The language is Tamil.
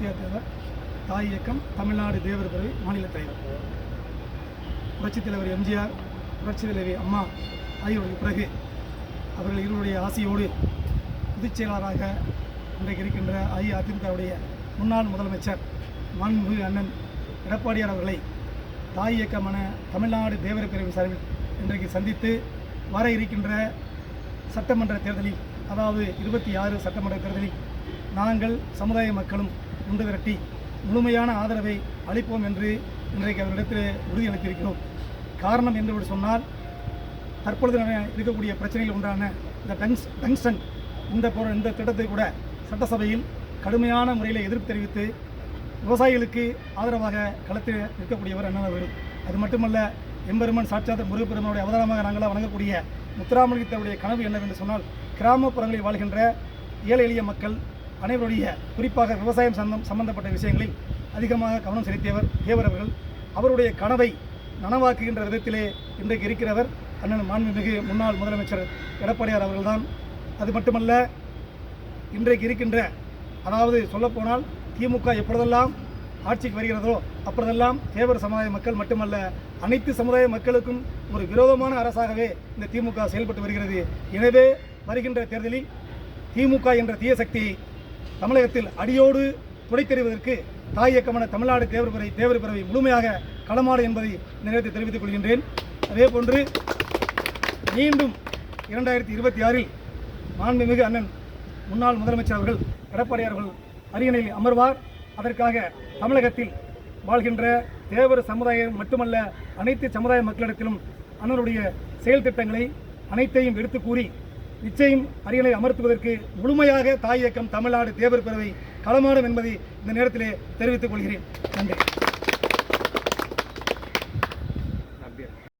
முத்தியா தேவர் தாய் இயக்கம் தமிழ்நாடு தேவர் துறை மாநில தலைவர். புரட்சித் தலைவர் எம்ஜிஆர் புரட்சித் தலைவி அம்மா ஆகியோருக்கு பிறகு அவர்கள் இருவருடைய ஆசையோடு பொதுச் செயலாளராக இன்றைக்கு இருக்கின்ற அஇஅதிமுகவுடைய முன்னாள் முதலமைச்சர் மாண்புமிகு அண்ணன் எடப்பாடியார் அவர்களை தாய் இயக்கமான தமிழ்நாடு தேவர் பிரிவு சார்பில் இன்றைக்கு சந்தித்து வர இருக்கின்ற சட்டமன்ற தேர்தலில் அதாவது இருபத்தி ஆறு சட்டமன்ற தேர்தலில் நாங்கள் சமுதாய மக்களும் உண்டு விரட்டி முழுமையான ஆதரவை அளிப்போம் என்று இன்றைக்கு அவரிடத்தில் உறுதியளித்திருக்கிறோம் காரணம் என்று சொன்னால் தற்பொழுது இருக்கக்கூடிய பிரச்சனைகள் ஒன்றான இந்த டங்ஸ் டங்ஸ்டன் இந்த போற இந்த திட்டத்தை கூட சட்டசபையில் கடுமையான முறையில் எதிர்ப்பு தெரிவித்து விவசாயிகளுக்கு ஆதரவாக களத்தில் நிற்கக்கூடியவர் அண்ணன் அவர்கள். அது மட்டுமல்ல எம்பெருமன் சாட்சாத் முருகப்பெருமனுடைய அவதாரமாக நாங்களாக வணங்கக்கூடிய முத்துராமலிங்கத்தருடைய கனவு என்னவென்று சொன்னால் கிராமப்புறங்களில் வாழ்கின்ற ஏழை எளிய மக்கள் அனைவருடைய குறிப்பாக விவசாயம் சம்பந்தம் சம்பந்தப்பட்ட விஷயங்களில் அதிகமாக கவனம் செலுத்தியவர் தேவர் அவர்கள். அவருடைய கனவை நனவாக்குகின்ற விதத்திலே இன்றைக்கு இருக்கிறவர் அண்ணன் மாண்புமிகு முன்னாள் முதலமைச்சர் எடப்பாடியார் அவர்கள்தான். அது மட்டுமல்ல இன்றைக்கு இருக்கின்ற அதாவது சொல்லப்போனால் திமுக எப்பொழுதெல்லாம் ஆட்சிக்கு வருகிறதோ அப்பொழுதெல்லாம் தேவர் சமுதாய மக்கள் மட்டுமல்ல அனைத்து சமுதாய மக்களுக்கும் ஒரு விரோதமான அரசாகவே இந்த திமுக செயல்பட்டு வருகிறது. எனவே வருகின்ற தேர்தலில் திமுக என்ற தீய சக்தியை தமிழகத்தில் அடியோடு துடைத்தெறிவதற்கு தாய் இயக்கமான தமிழ்நாடு தேவர் தேவர் பிறவை முழுமையாக களமாடு என்பதை நிறைவேற்றி தெரிவித்துக் கொள்கின்றேன். அதே போன்று மீண்டும் இரண்டாயிரத்தி இருபத்தி ஆறில் மாண்புமிகு அண்ணன் முன்னாள் முதலமைச்சர் அவர்கள் எடப்பாடி அவர்கள் அரியணையில் அமர்வார். அதற்காக தமிழகத்தில் வாழ்கின்ற தேவர் சமுதாயம் மட்டுமல்ல அனைத்து சமுதாய மக்களிடத்திலும் அண்ணனுடைய செயல் திட்டங்களை அனைத்தையும் எடுத்து கூறி நிச்சயம் அரியணை அமர்த்துவதற்கு முழுமையாக தாய் இயக்கம் தமிழ்நாடு தேவர் பிறவை களமாடும் என்பதை இந்த நேரத்திலே தெரிவித்துக் கொள்கிறேன். நன்றி.